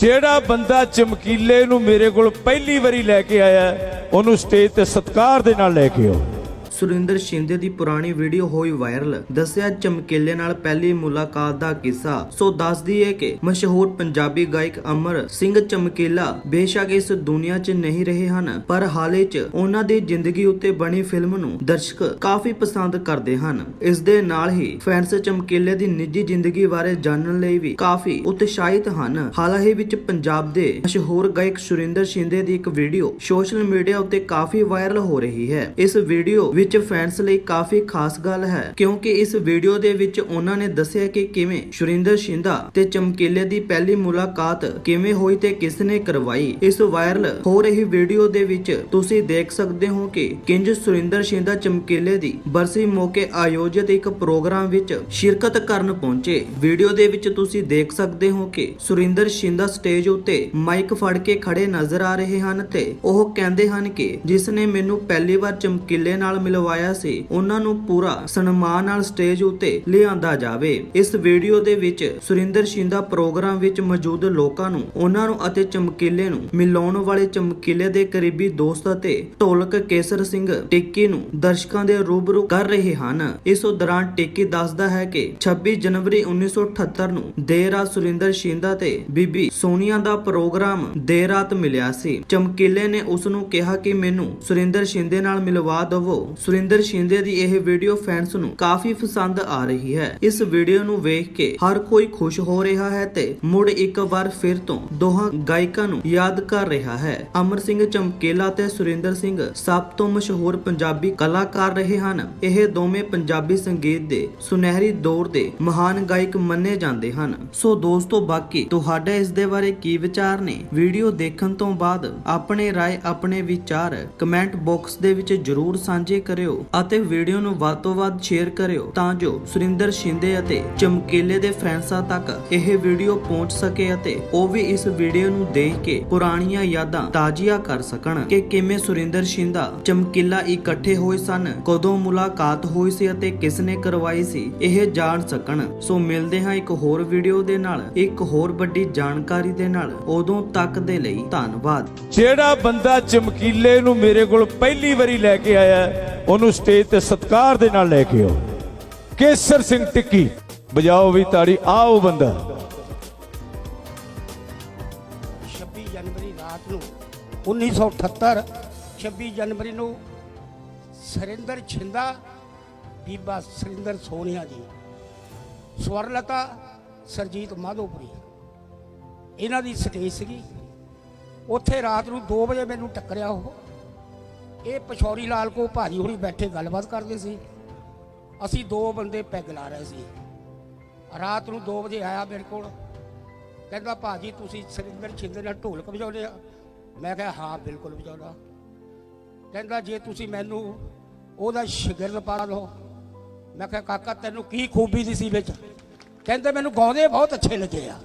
ਜਿਹੜਾ ਬੰਦਾ ਚਮਕੀਲੇ ਨੂੰ ਮੇਰੇ ਕੋਲ ਪਹਿਲੀ ਵਾਰੀ ਲੈ ਕੇ ਆਇਆ ਉਹਨੂੰ ਸਟੇਜ ਤੇ ਸਤਿਕਾਰ ਦੇ ਨਾਲ ਲੈ ਕੇ ਆਓ। ਸੁਰਿੰਦਰ ਸ਼ਿੰਦੇ ਦੀ ਪੁਰਾਣੀ ਵੀਡੀਓ ਹੋਈ ਵਾਇਰਲ, ਦੱਸਿਆ ਚਮਕੇਲੇ ਨਾਲ ਪਹਿਲੀ ਮੁਲਾਕਾਤ ਦਾ ਕਿੱਸਾ। ਸੋ ਦੱਸ ਦਈਏ ਕਿ ਮਸ਼ਹੂਰ ਪੰਜਾਬੀ ਗਾਇਕ ਅਮਰ ਸਿੰਘ ਚਮਕੀਲਾ ਬੇਸ਼ੱਕ ਇਸ ਦੁਨੀਆ 'ਚ ਨਹੀਂ ਰਹੇ ਹਨ, ਪਰ ਹਾਲੇ 'ਚ ਉਹਨਾਂ ਦੀ ਜ਼ਿੰਦਗੀ ਉੱਤੇ ਬਣੀ ਫਿਲਮ ਨੂੰ ਦਰਸ਼ਕ ਕਾਫੀ ਪਸੰਦ ਕਰਦੇ ਹਨ। ਇਸ ਦੇ ਨਾਲ ਹੀ ਫੈਨਸ ਚਮਕੀਲੇ ਦੀ ਨਿੱਜੀ ਜ਼ਿੰਦਗੀ ਬਾਰੇ ਜਾਣਨ ਲਈ ਵੀ ਕਾਫੀ ਉਤਸ਼ਾਹਿਤ ਹਨ। ਹਾਲ ਹੀ ਵਿੱਚ ਪੰਜਾਬ ਦੇ ਮਸ਼ਹੂਰ ਗਾਇਕ ਸੁਰਿੰਦਰ ਸ਼ਿੰਦੇ ਦੀ ਇੱਕ ਵੀਡੀਓ ਸੋਸ਼ਲ ਮੀਡੀਆ ਉੱਤੇ ਕਾਫੀ ਵਾਇਰਲ ਹੋ ਰਹੀ ਹੈ। ਇਸ ਵੀਡੀਓ ਵਿੱਚ ਫੈਨਸ ਲਈ ਕਾਫੀ ਖਾਸ ਗੱਲ ਹੈ, ਕਿਉਂਕਿ ਇਸ ਵੀਡੀਓ ਦੇ ਵਿੱਚ ਉਹਨਾਂ ਨੇ ਦੱਸਿਆ ਕਿ ਕਿਵੇਂ ਸੁਰਿੰਦਰ ਸ਼ਿੰਦਾ ਤੇ ਚਮਕੀਲੇ ਦੀ ਪਹਿਲੀ ਮੁਲਾਕਾਤ ਕਿਵੇਂ ਹੋਈ ਤੇ ਕਿਸ ਨੇ ਕਰਵਾਈ। ਇਸ ਵਾਇਰਲ ਹੋ ਰਹੀ ਵੀਡੀਓ ਦੇ ਵਿੱਚ ਤੁਸੀਂ ਦੇਖ ਸਕਦੇ ਹੋ ਕਿ ਕਿੰਜ ਸੁਰਿੰਦਰ ਸ਼ਿੰਦਾ ਚਮਕੀਲੇ ਦੀ ਬਰਸੀ ਮੌਕੇ ਆਯੋਜਿਤ ਇੱਕ ਪ੍ਰੋਗਰਾਮ ਵਿੱਚ ਸ਼ਿਰਕਤ ਕਰਨ ਪਹੁੰਚੇ। ਵੀਡੀਓ ਦੇ ਵਿੱਚ ਤੁਸੀਂ ਦੇਖ ਸਕਦੇ ਹੋ ਕਿ ਸੁਰਿੰਦਰ ਸ਼ਿੰਦਾ ਸਟੇਜ ਉੱਤੇ ਮਾਈਕ ਫੜ ਕੇ ਖੜੇ ਨਜ਼ਰ ਆ ਰਹੇ ਹਨ ਤੇ ਉਹ ਕਹਿੰਦੇ ਹਨ ਕਿ ਜਿਸ ਨੇ ਮੈਨੂੰ ਪਹਿਲੀ ਵਾਰ ਚਮਕੀਲੇ ਨਾਲ ਮਿਲ ਮਿਲਵਾਇਆ ਸੀ। ਉਹਨਾਂ ਨੂੰ ਪੂਰਾ ਸਨਮਾਨ ਨਾਲ ਸਟੇਜ ਉੱਤੇ ਲਿਆਂਦਾ ਜਾਵੇ। ਇਸ ਵੀਡੀਓ ਦੇ ਵਿੱਚ ਸੁਰਿੰਦਰ ਸ਼ਿੰਦਾ ਪ੍ਰੋਗਰਾਮ ਵਿੱਚ ਮੌਜੂਦ ਲੋਕਾਂ ਨੂੰ, ਉਹਨਾਂ ਨੂੰ ਅਤੇ ਚਮਕੀਲੇ ਨੂੰ ਮਿਲਾਉਣ ਵਾਲੇ ਚਮਕੀਲੇ ਦੇ ਕਰੀਬੀ ਦੋਸਤ ਅਤੇ ਢੋਲਕ ਕੇਸਰ ਸਿੰਘ ਟਿੱਕੀ ਨੂੰ ਦਰਸ਼ਕਾਂ ਦੇ ਰੂਬਰੂ ਕਰ ਰਹੇ ਹਨ। ਇਸ ਦੌਰਾਨ ਟਿੱਕੀ ਦੱਸਦਾ ਹੈ ਕਿ 26 ਜਨਵਰੀ 1978 ਨੂੰ ਦੇਰ ਰਾਤ ਸੁਰਿੰਦਰ ਸ਼ਿੰਦਾ ਤੇ ਬੀਬੀ ਸੋਨੀਆ ਦਾ ਪ੍ਰੋਗਰਾਮ ਦੇਰ ਰਾਤ ਮਿਲਿਆ ਸੀ। ਚਮਕੀਲੇ ਨੇ ਉਸ ਨੂੰ ਕਿਹਾ ਕਿ ਮੈਨੂੰ ਸੁਰਿੰਦਰ ਸ਼ਿੰਦੇ ਨਾਲ ਮਿਲਵਾ ਦਵੋ। ਸੁਰਿੰਦਰ ਸ਼ਿੰਦੇ ਦੀ ਇਹ ਵੀਡੀਓ ਫੈਨਸ ਨੂੰ ਕਾਫੀ ਪਸੰਦ ਆ ਰਹੀ ਹੈ। ਇਸ ਵੀਡੀਓ ਨੂੰ ਵੇਖ ਕੇ ਹਰ ਕੋਈ ਖੁਸ਼ ਹੋ ਰਿਹਾ ਹੈ ਤੇ ਮੁੜ ਇੱਕ ਵਾਰ ਫਿਰ ਤੋਂ ਦੋਹਾਂ ਗਾਇਕਾਂ ਨੂੰ ਯਾਦ ਕਰ ਰਿਹਾ ਹੈ। ਅਮਰ ਸਿੰਘ ਚਮਕੀਲਾ ਤੇ ਸੁਰਿੰਦਰ ਸਿੰਘ ਸਭ ਤੋਂ ਮਸ਼ਹੂਰ ਪੰਜਾਬੀ ਕਲਾਕਾਰ ਰਹੇ ਹਨ। ਇਹ ਦੋਵੇਂ ਪੰਜਾਬੀ ਸੰਗੀਤ ਦੇ ਸੁਨਹਿਰੀ ਦੌਰ ਦੇ ਮਹਾਨ ਗਾਇਕ ਮੰਨੇ ਜਾਂਦੇ ਹਨ। ਸੋ ਦੋਸਤੋ, ਬਾਕੀ ਤੁਹਾਡੇ ਇਸ ਦੇ ਬਾਰੇ ਕੀ ਵਿਚਾਰ ਨੇ? ਵੀਡੀਓ ਦੇਖਣ ਤੋਂ ਬਾਅਦ ਆਪਣੇ ਰਾਏ, ਆਪਣੇ ਵਿਚਾਰ ਕਮੈਂਟ ਬਾਕਸ ਦੇ ਵਿੱਚ ਜਰੂਰ ਸਾਂਝੇ ਕਰਿਓ ਅਤੇ ਵੀਡੀਓ ਨੂੰ ਵੱਧ ਤੋਂ ਵੱਧ ਸ਼ੇਅਰ ਕਰਿਓ ਤਾਂ ਜੋ ਸੁਰਿੰਦਰ ਸ਼ਿੰਦੇ ਅਤੇ ਚਮਕੀਲੇ ਦੇ ਫਰੈਂਡਸਾਂ ਤੱਕ ਇਹ ਵੀਡੀਓ ਪਹੁੰਚ ਸਕੇ ਅਤੇ ਉਹ ਵੀ ਇਸ ਵੀਡੀਓ ਨੂੰ ਦੇਖ ਕੇ ਪੁਰਾਣੀਆਂ ਯਾਦਾਂ ਤਾਜ਼ੀਆਂ ਕਰ ਸਕਣ ਕਿ ਕਿਵੇਂ ਸੁਰਿੰਦਰ ਸ਼ਿੰਦਾ ਚਮਕੀਲਾ ਇਕੱਠੇ ਹੋਏ ਸਨ, ਕਦੋਂ ਮੁਲਾਕਾਤ ਹੋਈ ਸੀ ਅਤੇ ਕਿਸ ਨੇ ਕਰਵਾਈ ਸੀ, ਇਹ ਜਾਣ ਸਕਣ। ਸੋ ਮਿਲਦੇ ਹਾਂ ਇੱਕ ਹੋਰ ਵੀਡੀਓ ਦੇ ਨਾਲ, ਇੱਕ ਹੋਰ ਵੱਡੀ ਜਾਣਕਾਰੀ ਦੇ ਨਾਲ। ਉਦੋਂ ਤੱਕ ਦੇ ਲਈ ਧੰਨਵਾਦ। ਜਿਹੜਾ ਬੰਦਾ ਚਮਕੀਲੇ ਨੂੰ ਮੇਰੇ ਕੋਲ ਪਹਿਲੀ ਵਾਰੀ ਲੈ ਕੇ ਆਇਆ ਉਹਨੂੰ ਸਟੇਜ ਤੇ ਸਤਿਕਾਰ ਦੇ ਨਾਲ ਲੈ ਕੇ ਆਓ। ਕੇਸਰ ਸਿੰਘ ਟਿੱਕੀ ਬਜਾਓ ਵੀ ਤਾੜੀ, ਆਓ ਬੰਦਾ। 26 ਜਨਵਰੀ ਰਾਤ ਨੂੰ 1978 26 ਜਨਵਰੀ ਨੂੰ ਸਰਿੰਦਰ ਛਿੰਦਾ, ਬੀਬਾ ਸਰਿੰਦਰ ਸੋਨੀਆ ਜੀ, ਸਵਰਲਤਾ ਸਰਜੀਤ ਮਾਧੋਪੁਰੀ। ਇਹਨਾਂ ਦੀ ਸਟੇਜ ਸੀਗੀ। ਉੱਥੇ ਰਾਤ ਨੂੰ 2 ਵਜੇ ਮੈਨੂੰ ਟੱਕਰਿਆ ਉਹ। ਇਹ ਪਛੌਰੀ ਲਾਲ ਕੋ ਭਾਜੀ ਹੁਣੀ ਬੈਠੇ ਗੱਲਬਾਤ ਕਰਦੇ ਸੀ। ਅਸੀਂ ਦੋ ਬੰਦੇ ਪੈਗ ਲਾ ਰਹੇ ਸੀ। ਰਾਤ ਨੂੰ 2 ਵਜੇ ਆਇਆ ਮੇਰੇ ਕੋਲ। ਕਹਿੰਦਾ, ਭਾਜੀ, ਤੁਸੀਂ ਸਰਿੰਦਰ ਛਿੰਦਰ ਨਾਲ ਢੋਲਕ ਵਜਾਉਂਦੇ ਆ? ਮੈਂ ਕਿਹਾ, ਹਾਂ, ਬਿਲਕੁਲ ਵਜਾਉਂਦਾ ਕਹਿੰਦਾ, ਜੇ ਤੁਸੀਂ ਮੈਨੂੰ ਉਹਦਾ ਸ਼ਾਗਿਰਦ ਪਾ ਲਓ। ਮੈਂ ਕਿਹਾ, ਕਾਕਾ, ਤੈਨੂੰ ਕੀ ਖੂਬੀ ਦੀ ਸੀ ਵਿੱਚ? ਕਹਿੰਦੇ, ਮੈਨੂੰ ਗਾਉਂਦੇ ਬਹੁਤ ਅੱਛੇ ਲੱਗੇ ਆ।